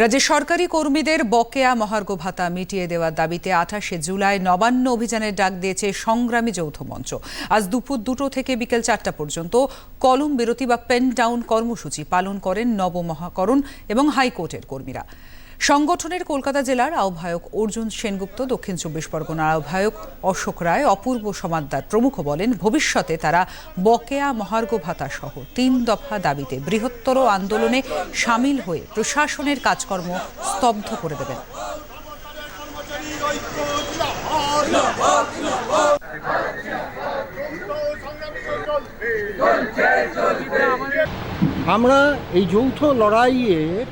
রাজ্যের সরকারি কর্মীদের বকেয়া মহার্ঘ ভাতা মিটিয়ে দেওয়ার দাবিতে আঠাশে জুলাই নবান্ন অভিযানের ডাক দিয়েছে সংগ্রামী যৌথ মঞ্চ। আজ দুপুর দুটো থেকে বিকেল চারটা পর্যন্ত কলম বিরতি বা পেন ডাউন কর্মসূচি পালন করেন নবমহাকরণ এবং হাইকোর্টের কর্মীরা। সংগঠনের কলকাতা জেলার আহ্বায়ক অর্জুন সেনগুপ্ত, দক্ষিণ চব্বিশ পরগনার আহ্বায়ক অশোক রায়, অপূর্ব সমাদ্দার প্রমুখ বলেন, ভবিষ্যতে তারা বকেয়া মহার্ঘ ভাতা সহ তিন দফা দাবিতে বৃহত্তর আন্দোলনে সামিল হয়ে প্রশাসনের কাজকর্ম স্তব্ধ করে দেবেন। আমরা এই যৌথ লড়াইয়ের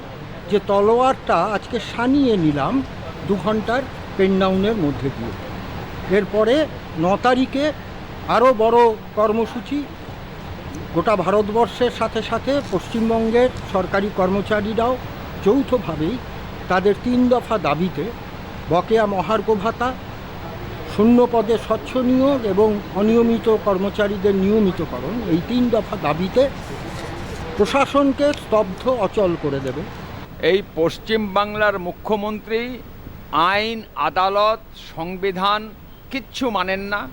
যে তলোয়ারটা আজকে সানিয়ে নিলাম দু ঘণ্টার পেনডাউনের মধ্যে দিয়ে। এরপরে ন তারিখে আরও বড় কর্মসূচি, গোটা ভারতবর্ষের সাথে সাথে পশ্চিমবঙ্গের সরকারি কর্মচারীরাও যৌথভাবেই তাদের তিন দফা দাবিতে বকেয়া মহার্ঘ ভাতা, শূন্য পদে স্বচ্ছ নিয়োগ এবং অনিয়মিত কর্মচারীদের নিয়মিতকরণ এই তিন দফা দাবিতে প্রশাসনকে স্তব্ধ অচল করে দেবে। এই পশ্চিম বাংলার মুখ্যমন্ত্রী, আইন, আদালত, সংবিধান কিচ্ছু মানেন না।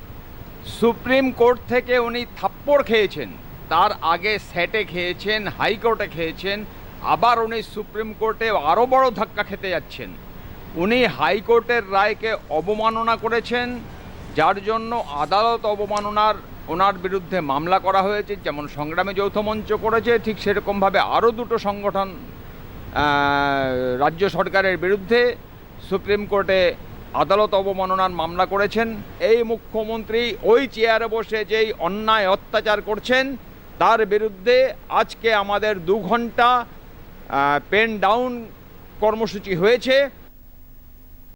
সুপ্রিম কোর্ট থেকে উনি থাপ্পড় খেয়েছেন। তার আগে সেটে খেয়েছেন, হাইকোর্টে খেয়েছেন, আবার উনি সুপ্রিম কোর্টে আরও বড় ধাক্কা খেতে যাচ্ছেন। উনি হাইকোর্টের রায়কে অবমাননা করেছেন, যার জন্য আদালত অবমাননার, ওনার বিরুদ্ধে মামলা করা হয়েছে, যেমন সংগ্রামী যৌথ মঞ্চ করেছে, ঠিক সেরকমভাবে আরও দুটো সংগঠন রাজ্য সরকারের বিরুদ্ধে সুপ্রিম কোর্টে আদালত অবমাননার মামলা করেছেন। এই মুখ্যমন্ত্রী ওই চেয়ারে বসে যেই অন্যায় অত্যাচার করছেন, তার বিরুদ্ধে আজকে আমাদের দু ঘণ্টা পেন ডাউন কর্মসূচি হয়েছে।